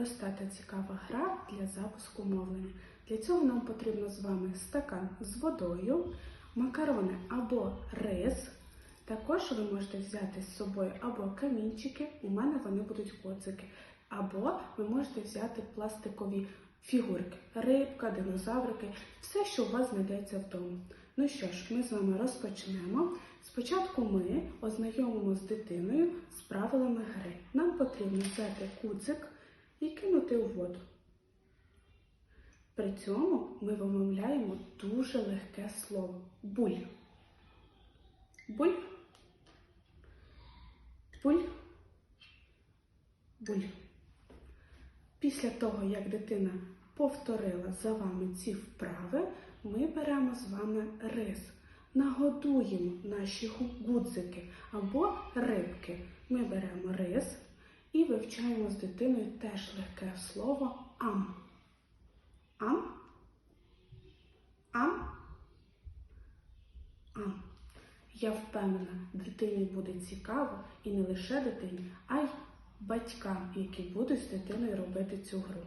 проста та цікава гра для запуску мовлення. Для цього нам потрібно з вами стакан з водою, макарони або рис. Також ви можете взяти з собою або камінчики, у мене вони будуть коцики, або ви можете взяти пластикові фігурки, рибка, динозаврики, все, що у вас знайдеться вдома. Ну що ж, ми з вами розпочнемо. Спочатку ми ознайомимо з дитиною з правилами гри. Нам потрібно взяти куцик і кинути у воду. При цьому ми вимовляємо дуже легке слово буль. Буль. Буль. Буль. Після того, як дитина повторила за вами ці вправи, ми беремо з вами рис, нагодуємо наші гу- гудзики або рибки. Ми беремо рис і вивчаємо з дитиною теж легке слово ам. Ам. Ам. Ам. Я впевнена, дитині буде цікаво і не лише дитині, а й батькам, які будуть з дитиною робити цю гру.